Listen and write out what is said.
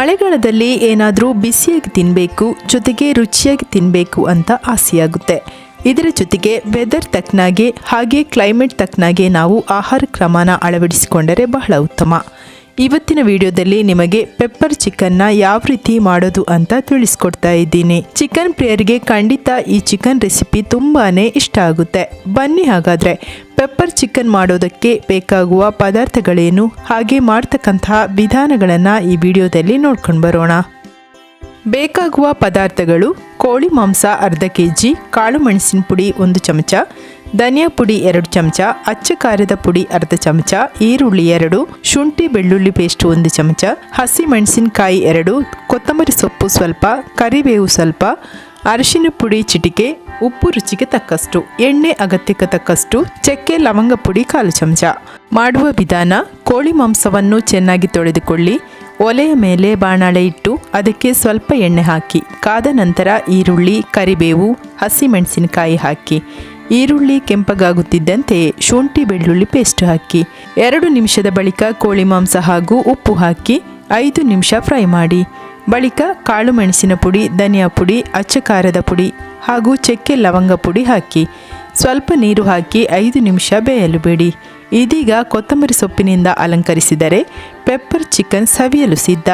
ಮಳೆಗಾಲದಲ್ಲಿ ಏನಾದರೂ ಬಿಸಿಯಾಗಿ ತಿನ್ನಬೇಕು ಜೊತೆಗೆ ರುಚಿಯಾಗಿ ತಿನ್ನಬೇಕು ಅಂತ ಆಸೆಯಾಗುತ್ತೆ. ಇದರ ಜೊತೆಗೆ ವೆದರ್ ತಕ್ಕನಾಗೆ ಹಾಗೆ ಕ್ಲೈಮೇಟ್ ತಕ್ಕನಾಗೆ ನಾವು ಆಹಾರ ಕ್ರಮನ ಅಳವಡಿಸಿಕೊಂಡರೆ ಬಹಳ ಉತ್ತಮ. ಇವತ್ತಿನ ವಿಡಿಯೋದಲ್ಲಿ ನಿಮಗೆ ಪೆಪ್ಪರ್ ಚಿಕನ್ನ ಯಾವ ರೀತಿ ಮಾಡೋದು ಅಂತ ತಿಳಿಸ್ಕೊಡ್ತಾ ಇದ್ದೀನಿ. ಚಿಕನ್ ಪ್ರಿಯರಿಗೆ ಖಂಡಿತ ಈ ಚಿಕನ್ ರೆಸಿಪಿ ತುಂಬಾನೇ ಇಷ್ಟ ಆಗುತ್ತೆ. ಬನ್ನಿ ಹಾಗಾದ್ರೆ, ಪೆಪ್ಪರ್ ಚಿಕನ್ ಮಾಡೋದಕ್ಕೆ ಬೇಕಾಗುವ ಪದಾರ್ಥಗಳೇನು, ಹಾಗೆ ಮಾಡ್ತಕ್ಕಂತಹ ವಿಧಾನಗಳನ್ನು ಈ ವಿಡಿಯೋದಲ್ಲಿ ನೋಡ್ಕೊಂಡು ಬರೋಣ. ಬೇಕಾಗುವ ಪದಾರ್ಥಗಳು, ಕೋಳಿ ಮಾಂಸ ಅರ್ಧ ಕೆ ಜಿ ಕಾಳು ಮೆಣಸಿನ ಪುಡಿ ಒಂದು ಚಮಚ ಧನಿಯಾ ಪುಡಿ ಎರಡು ಚಮಚ, ಅಚ್ಚ ಖಾರದ ಪುಡಿ ಅರ್ಧ ಚಮಚ, ಈರುಳ್ಳಿ ಎರಡು, ಶುಂಠಿ ಬೆಳ್ಳುಳ್ಳಿ ಪೇಸ್ಟ್ ಒಂದು ಚಮಚ, ಹಸಿ ಮೆಣಸಿನಕಾಯಿ ಎರಡು, ಕೊತ್ತಂಬರಿ ಸೊಪ್ಪು ಸ್ವಲ್ಪ, ಕರಿಬೇವು ಸ್ವಲ್ಪ, ಅರಿಶಿನ ಪುಡಿ ಚಿಟಿಕೆ, ಉಪ್ಪು ರುಚಿಗೆ ತಕ್ಕಷ್ಟು, ಎಣ್ಣೆ ಅಗತ್ಯಕ್ಕೆ ತಕ್ಕಷ್ಟು, ಚಕ್ಕೆ ಲವಂಗ ಪುಡಿ ಕಾಲು ಚಮಚ. ಮಾಡುವ ವಿಧಾನ, ಕೋಳಿ ಮಾಂಸವನ್ನು ಚೆನ್ನಾಗಿ ತೊಳೆದುಕೊಳ್ಳಿ, ಒಲೆಯ ಮೇಲೆ ಬಾಣಲೆ ಇಟ್ಟು ಅದಕ್ಕೆ ಸ್ವಲ್ಪ ಎಣ್ಣೆ ಹಾಕಿ, ಕಾದ ನಂತರ ಈರುಳ್ಳಿ, ಕರಿಬೇವು ಹಸಿಮೆಣಸಿನಕಾಯಿ ಹಾಕಿ. ಈರುಳ್ಳಿ ಕೆಂಪಗಾಗುತ್ತಿದ್ದಂತೆ ಶುಂಠಿ ಬೆಳ್ಳುಳ್ಳಿ ಪೇಸ್ಟ್ ಹಾಕಿ, ಎರಡು ನಿಮಿಷದ ಬಳಿಕ ಕೋಳಿ ಮಾಂಸ ಹಾಗೂ ಉಪ್ಪು ಹಾಕಿ, ಐದು ನಿಮಿಷ ಫ್ರೈ ಮಾಡಿ. ಬಳಿಕ ಕಾಳು ಮೆಣಸಿನ ಪುಡಿ, ಧನಿಯಾ ಪುಡಿ, ಅಚ್ಚಕಾರದ ಪುಡಿ ಹಾಗೂ ಚಕ್ಕೆ ಲವಂಗ ಪುಡಿ ಹಾಕಿ. ಸ್ವಲ್ಪ ನೀರು ಹಾಕಿ ಐದು ನಿಮಿಷ ಬೇಯಲು ಬಿಡಿ ಇದೀಗ ಕೊತ್ತಂಬರಿ ಸೊಪ್ಪಿನಿಂದ ಅಲಂಕರಿಸಿದರೆ ಪೆಪ್ಪರ್ ಚಿಕನ್ ಸವಿಯಲು ಸಿದ್ಧ.